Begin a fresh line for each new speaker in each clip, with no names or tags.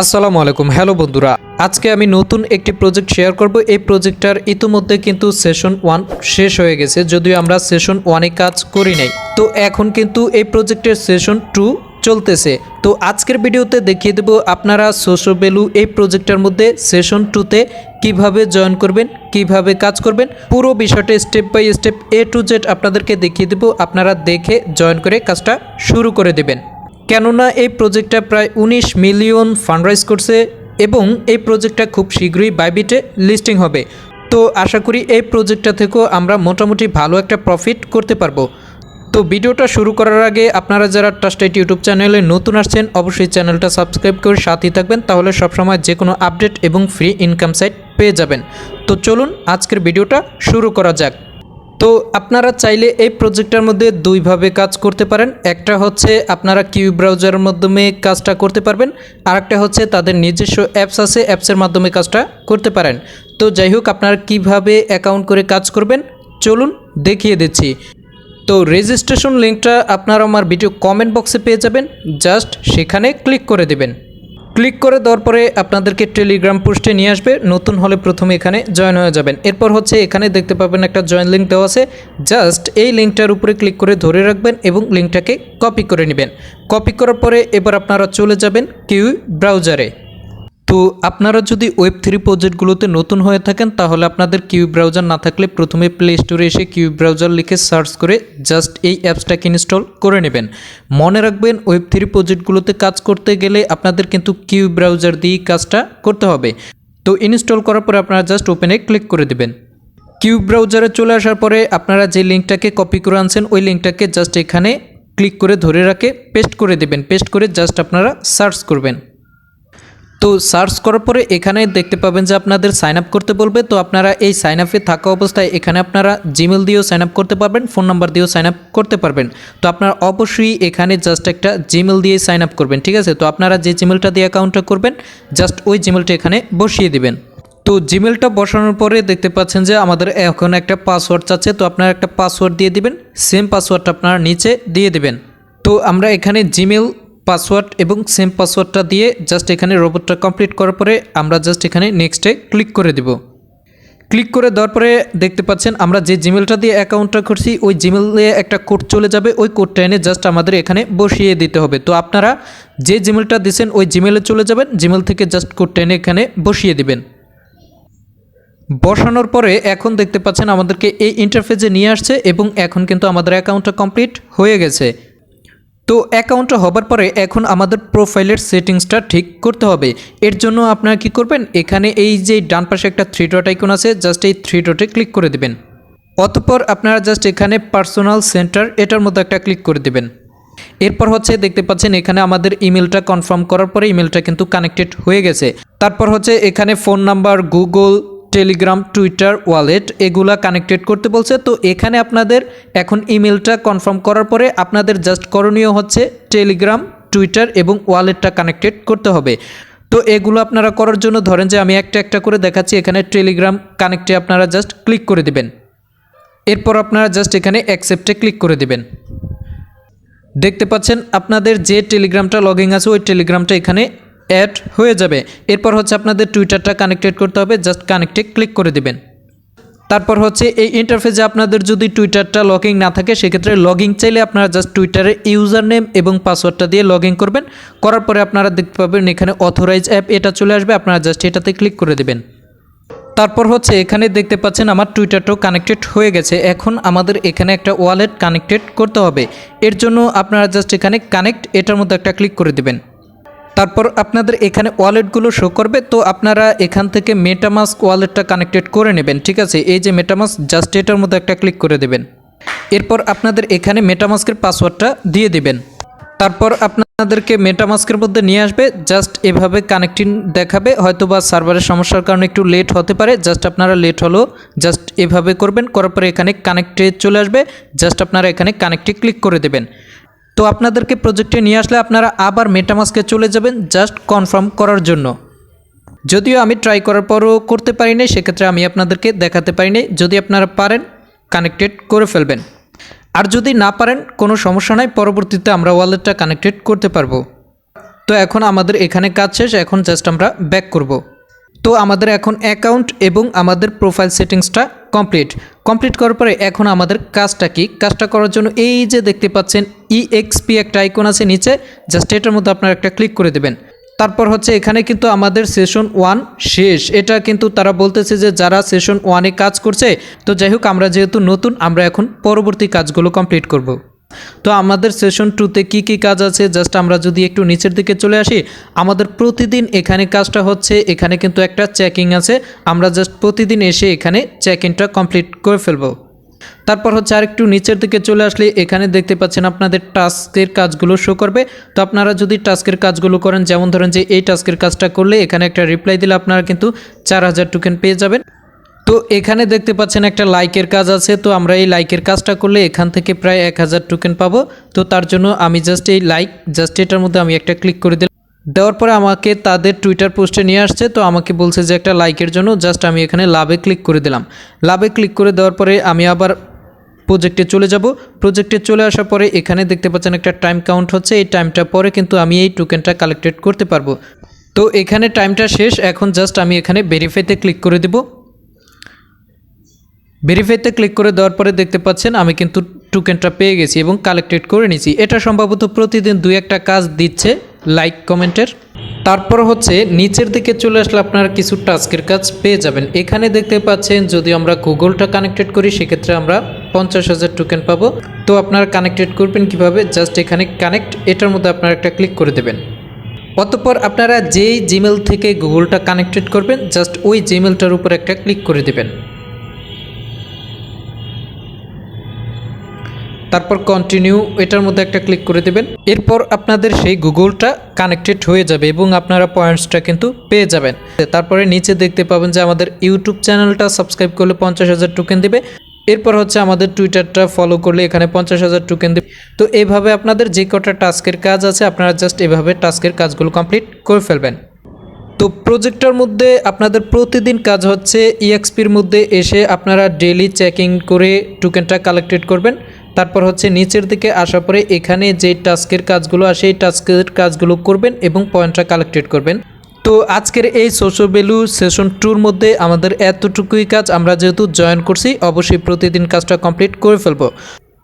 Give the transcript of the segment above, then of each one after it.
আসসালামু আলাইকুম। হ্যালো বন্ধুরা, আজকে আমি নতুন একটি প্রজেক্ট শেয়ার করব। এই প্রজেক্টটার ইতিমধ্যে কিন্তু সেশন ওয়ান শেষ হয়ে গেছে, যদিও আমরা সেশন ওয়ানে কাজ করি নাই। তো এখন কিন্তু এই প্রজেক্টের সেশন টু চলতেছে। তো আজকের ভিডিওতে দেখিয়ে দেব আপনারা সোশ্যাল ভ্যালু এই প্রজেক্টের মধ্যে সেশন টুতে কীভাবে জয়েন করবেন, কীভাবে কাজ করবেন। পুরো বিষয়টা step by step A to Z আপনাদেরকে দেখিয়ে দেব। আপনারা দেখে জয়েন করে কাজটা শুরু করে দেবেন। কেননা এই প্রজেক্টটা প্রায় উনিশ মিলিয়ন ফান্ডরাইজ করছে এবং এই প্রজেক্টটা খুব শীঘ্রই বাইবিটে লিস্টিং হবে। তো আশা করি এই প্রজেক্টটা থেকেও আমরা মোটামুটি ভালো একটা প্রফিট করতে পারব। তো ভিডিওটা শুরু করার আগে আপনারা যারা ট্রাস্টেড ইউটিউব চ্যানেলে নতুন আসছেন, অবশ্যই চ্যানেলটা সাবস্ক্রাইব করে সাথেই থাকবেন, তাহলে সবসময় যে কোনো আপডেট এবং ফ্রি ইনকাম সাইট পেয়ে যাবেন। তো চলুন আজকের ভিডিওটা শুরু করা যাক। তো আপনারা চাইলে এই প্রজেক্টটার মধ্যে দুইভাবে কাজ করতে পারেন। একটা হচ্ছে আপনারা কিউ ব্রাউজারের মাধ্যমে কাজটা করতে পারবেন আর একটা হচ্ছে তাদের নিজস্ব অ্যাপস আছে, অ্যাপসের মাধ্যমে কাজটা করতে পারেন। তো যাই হোক, আপনারা কীভাবে অ্যাকাউন্ট করে কাজ করবেন, চলুন দেখিয়ে দিচ্ছি। তো রেজিস্ট্রেশন লিঙ্কটা আপনারা আমার ভিডিও কমেন্ট বক্সে পেয়ে যাবেন জাস্ট সেখানে ক্লিক করে দেবেন। ক্লিক করে দেওয়ার পরে আপনাদেরকে টেলিগ্রাম পোস্টে নিয়ে আসবে। নতুন হলে প্রথমে এখানে জয়েন হয়ে যাবেন। এরপর হচ্ছে এখানে দেখতে পাবেন একটা জয়েন লিঙ্ক দেওয়া আছে। জাস্ট এই লিঙ্কটার উপরে ক্লিক করে ধরে রাখবেন এবং লিঙ্কটাকে কপি করে নেবেন। কপি করার পরে এবার আপনারা চলে যাবেন কিউ ব্রাউজারে। তো আপনারা যদি ওয়েব থ্রি প্রজেক্টগুলোতে নতুন হয়ে থাকেন, তাহলে আপনাদের কিউ ব্রাউজার না থাকলে প্রথমে প্লে স্টোরে এসে কিউ ব্রাউজার লিখে সার্চ করে জাস্ট এই অ্যাপসটাকে ইনস্টল করে নেবেন। মনে রাখবেন ওয়েব থ্রি প্রজেক্টগুলোতে কাজ করতে গেলে আপনাদের কিন্তু কিউ ব্রাউজার দিয়েই কাজটা করতে হবে। তো ইনস্টল করার পরে আপনারা জাস্ট ওপেনে ক্লিক করে দেবেন। কিউ ব্রাউজারে চলে আসার পরে আপনারা যে লিঙ্কটাকে কপি করে আনছেন, ওই লিঙ্কটাকে জাস্ট এখানে ক্লিক করে ধরে রাখে পেস্ট করে দেবেন। পেস্ট করে জাস্ট আপনারা সার্চ করবেন। তো সার্চ করার পরে এখানে দেখতে পাবেন যে আপনাদের সাইন আপ করতে বলবে। তো আপনারা এই সাইন আপে থাকা অবস্থায় এখানে আপনারা জিমেল দিয়েও সাইন আপ করতে পারবেন ফোন নাম্বার দিয়েও সাইন আপ করতে পারবেন। তো আপনারা অবশ্যই এখানে জাস্ট একটা জিমেল দিয়ে সাইন আপ করবেন, ঠিক আছে? তো আপনারা যে জিমেলটা দিয়ে অ্যাকাউন্টটা করবেন জাস্ট ওই জিমেলটা এখানে বসিয়ে দিবেন। তো জিমেলটা বসানোর পরে দেখতে পাচ্ছেন যে আমাদের এখন একটা পাসওয়ার্ড চাচ্ছে তো আপনারা একটা পাসওয়ার্ড দিয়ে দিবেন। সেম পাসওয়ার্ডটা আপনারা নিচে দিয়ে দিবেন। তো আমরা এখানে জিমেল পাসওয়ার্ড এবং সেম পাসওয়ার্ডটা দিয়ে জাস্ট এখানে রোবটটা কমপ্লিট করার পরে আমরা জাস্ট এখানে নেক্সটে ক্লিক করে দেব। ক্লিক করে দেওয়ার পরে দেখতে পাচ্ছেন আমরা যে জিমেলটা দিয়ে অ্যাকাউন্টটা করছি ওই জিমেলে একটা কোড চলে যাবে, ওই কোডটা এনে জাস্ট আমাদের এখানে বসিয়ে দিতে হবে। তো আপনারা যে জিমেলটা দিয়েছেন ওই জিমেলে চলে যাবেন জিমেল থেকে জাস্ট কোডটা এনে এখানে বসিয়ে দিবেন। বসানোর পরে এখন দেখতে পাচ্ছেন আমাদেরকে এই ইন্টারফেসে নিয়ে আসছে এবং এখন কিন্তু আমাদের অ্যাকাউন্টটা কমপ্লিট হয়ে গেছে। তো অ্যাকাউন্টটা হবার পরে এখন আমাদের প্রোফাইলের সেটিংসটা ঠিক করতে হবে। এর জন্য আপনারা কি করবেন? এখানে এই যে ডান পাশে একটা থ্রি ডট আইকন আছে জাস্ট এই থ্রি ডটে ক্লিক করে দেবেন। অতপর আপনারা জাস্ট এখানে পার্সোনাল সেন্টার এটার মধ্যে একটা ক্লিক করে দেবেন। এরপর হচ্ছে দেখতে পাচ্ছেন এখানে আমাদের ইমেলটা কনফার্ম করার পরে ইমেলটা কিন্তু কানেক্টেড হয়ে গেছে। তারপর হচ্ছে এখানে phone number Google Telegram, Twitter, wallet এগুলা কানেক্টেড করতে বলছে। তো এখানে আপনাদের এখন ইমেলটা কনফার্ম করার পরে আপনাদের জাস্ট করণীয় হচ্ছে টেলিগ্রাম, টুইটার এবং ওয়ালেটটা কানেক্টেড করতে হবে। তো এগুলো আপনারা করার জন্য ধরেন যে আমি একটা একটা করে দেখাচ্ছি, এখানে টেলিগ্রাম কানেক্টে আপনারা জাস্ট ক্লিক করে দিবেন। এরপর আপনারা জাস্ট এখানে অ্যাকসেপ্টে ক্লিক করে দিবেন। দেখতে পাচ্ছেন, আপনাদের যে টেলিগ্রামটা লগিং আছে, ওই টেলিগ্রামটা এখানে অ্যাড হয়ে যাবে। এরপর হচ্ছে আপনাদের টুইটারটা কানেক্টেড করতে হবে জাস্ট কানেক্টে ক্লিক করে দিবেন। তারপর হচ্ছে এই ইন্টারফেসে আপনাদের যদি টুইটারটা লগিং না থাকে, সেক্ষেত্রে লগিং চাইলে আপনারা জাস্ট টুইটারে ইউজার নেম এবং পাসওয়ার্ডটা দিয়ে লগ করবেন। করার পরে আপনারা দেখতে পাবেন এখানে অথরাইজ অ্যাপ এটা চলে আসবে, আপনারা জাস্ট এটাতে ক্লিক করে দেবেন। তারপর হচ্ছে এখানে দেখতে পাচ্ছেন আমার টুইটারটাও কানেক্টেড হয়ে গেছে। এখন আমাদের এখানে একটা ওয়ালেট কানেক্টেড করতে হবে। এর জন্য আপনারা জাস্ট এখানে কানেক্ট এটার মধ্যে একটা ক্লিক করে দেবেন। তারপর আপনাদের এখানে ওয়ালেটগুলো শো করবে, তো আপনারা এখান থেকে মেটামাস্ক ওয়ালেটটা কানেক্টেড করে নেবেন, ঠিক আছে? এই যে মেটামাস্ক জাস্ট এটার মধ্যে একটা ক্লিক করে দেবেন। এরপর আপনাদের এখানে মেটামাস্কের পাসওয়ার্ডটা দিয়ে দিবেন। তারপর আপনাদেরকে মেটামাস্কের মধ্যে নিয়ে আসবে জাস্ট এভাবে কানেক্টিং দেখাবে হয়তো বা সার্ভারের সমস্যার কারণে একটু লেট হতে পারে জাস্ট আপনারা লেট হলেও জাস্ট এভাবে করবেন, করার পরে এখানে কানেক্টে চলে আসবে জাস্ট আপনারা এখানে কানেক্টে ক্লিক করে দেবেন। তো আপনাদেরকে প্রজেক্টে নিয়ে আসলে আপনারা আবার মেটামাস্কে চলে যাবেন জাস্ট কনফার্ম করার জন্য। যদিও আমি ট্রাই করার পরও করতে পারি নাই, সেক্ষেত্রে আমি আপনাদেরকে দেখাতে পারি নাই। যদি আপনারা পারেন কানেক্টেড করে ফেলবেন। আর যদি না পারেন, কোনো সমস্যা নাই, পরবর্তীতে আমরা ওয়ালেটটা কানেক্টেড করতে পারব। তো এখন আমাদের এখানে কাজ শেষ, এখন জাস্ট আমরা ব্যাক করব। তো আমাদের এখন অ্যাকাউন্ট এবং আমাদের প্রোফাইল সেটিংসটা কমপ্লিট কমপ্লিট করার পরে এখন আমাদের কাজটা কি? কাজটা করার জন্য এই যে দেখতে পাচ্ছেন ইএক্সপি একটা আইকন আছে নিচে জাস্ট এটার মধ্যে আপনারা একটা ক্লিক করে দেবেন। তারপর হচ্ছে এখানে কিন্তু আমাদের সেশন ওয়ান শেষ। এটা কিন্তু তারা বলতেছে যে যারা সেশন ওয়ানে কাজ করছে, তো যাই হোক আমরা যেহেতু নতুন, আমরা এখন পরবর্তী কাজগুলো কমপ্লিট করব। তো আমাদের সেশন টুতে কি কি কাজ আছে? জাস্ট আমরা যদি একটু নিচের দিকে চলে আসি, আমাদের প্রতিদিন এখানে কাজটা হচ্ছে, এখানে কিন্তু একটা চেকিং আছে। আমরা জাস্ট প্রতিদিন এসে এখানে চেক ইনটা কমপ্লিট করে ফেলব। তারপর হচ্ছে আরেকটু নিচের দিকে চলে আসলে, এখানে দেখতে পাচ্ছেন আপনাদের টাস্কের কাজগুলো শো করবে। তো আপনারা যদি টাস্কের কাজগুলো করেন, যেমন ধরেন যে এই টাস্কের কাজটা করলে, এখানে একটা রিপ্লাই দিলে আপনারা কিন্তু চার হাজার টোকেন পেয়ে যাবেন। তো এখানে দেখতে পাচ্ছেন একটা লাইকের কাজ আছে, তো আমরা এই লাইকের কাজটা করলে এখান থেকে প্রায় এক হাজার টোকেন পাবো। তো তার জন্য আমি জাস্ট এই লাইক জাস্ট এটার মধ্যে আমি একটা ক্লিক করে দিলাম। দেওয়ার পরে আমাকে তাদের টুইটার পোস্টে নিয়ে আসছে, তো আমাকে বলছে যে একটা লাইকের জন্য জাস্ট আমি এখানে লাভে ক্লিক করে দিলাম। লাভে ক্লিক করে দেওয়ার পরে আমি আবার প্রজেক্টে চলে যাব। প্রজেক্টে চলে আসার পরে এখানে দেখতে পাচ্ছেন একটা টাইম কাউন্ট হচ্ছে, এই টাইমটা পরে কিন্তু আমি এই টোকেনটা কালেক্টেড করতে পারব। তো এখানে টাইমটা শেষ, এখন জাস্ট আমি এখানে ভেরিফাইতে ক্লিক করে দেবো। ভেরিফাইতে ক্লিক করে দেওয়ার পরে দেখতে পাচ্ছেন আমি কিন্তু টোকেনটা পেয়ে গেছি এবং কালেক্টেড করে নিয়েছি। এটা সম্ভবত প্রতিদিন দুই একটা কাজ দিচ্ছে লাইক কমেন্টের তারপর হচ্ছে নিচের দিকে চলে আসলে আপনারা কিছু টাস্কের কাজ পেয়ে যাবেন। এখানে দেখতে পাচ্ছেন যদি আমরা গুগলটা কানেক্টেড করি, সেক্ষেত্রে আমরা পঞ্চাশ হাজার টোকেন পাবো। তো আপনারা কানেক্টেড করবেন কীভাবে? জাস্ট এখানে কানেক্ট এটার মধ্যে আপনারা একটা ক্লিক করে দেবেন। অতঃপর আপনারা যেই জিমেল থেকে গুগলটা কানেক্টেড করবেন জাস্ট ওই জিমেলটার উপর একটা ক্লিক করে দেবেন। তারপর কন্টিনিউ এটার মধ্যে একটা ক্লিক করে দেবেন। এরপর আপনাদের সেই গুগলটা কানেক্টেড হয়ে যাবে এবং আপনারা পয়েন্টসটা কিন্তু পেয়ে যাবেন। তারপরে নিচে দেখতে পাবেন যে আমাদের ইউটিউব চ্যানেলটা সাবস্ক্রাইব করলে পঞ্চাশ হাজার টোকেন দেবে। এরপর হচ্ছে আমাদের টুইটারটা ফলো করলে এখানে পঞ্চাশ হাজার টোকেন দেবে। তো এভাবে আপনাদের যে কটা টাস্কের কাজ আছে, আপনারা জাস্ট এভাবে টাস্কের কাজগুলো কমপ্লিট করে ফেলবেন। তো প্রজেক্টটার মধ্যে আপনাদের প্রতিদিন কাজ হচ্ছে ইএক্সপির মধ্যে এসে আপনারা ডেলি চেকিং করে টোকেনটা কালেক্টেড করবেন। তারপর হচ্ছে নিচের দিকে আসার পরে এখানে যে টাস্কের কাজগুলো আসে এই টাস্কের কাজগুলো করবেন এবং পয়েন্টটা কালেক্টেড করবেন। তো আজকের এই সোশ্যাল ভ্যালু সেশন টুর মধ্যে আমাদের এতটুকুই কাজ, আমরা যেহেতু জয়েন করছি, অবশ্যই প্রতিদিন কাজটা কমপ্লিট করে ফেলব।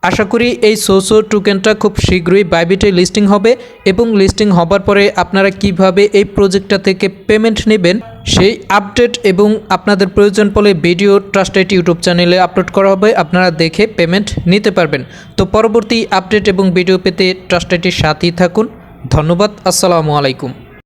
আশা করি এই সোসো টোকেনটা খুব শীঘ্রই বাইবিটে লিস্টিং হবে এবং লিস্টিং হবার পরে আপনারা কীভাবে এই প্রজেক্টটা থেকে পেমেন্ট নেবেন সেই আপডেট এবং আপনাদের প্রয়োজন পড়লে ভিডিও ট্রাস্টেড ইউটিউব চ্যানেলে আপলোড করা হবে। আপনারা দেখে পেমেন্ট নিতে পারবেন। তো পরবর্তী আপডেট এবং ভিডিও পেতে ট্রাস্টেডটির সাথেই থাকুন। ধন্যবাদ। আসসালামু আলাইকুম।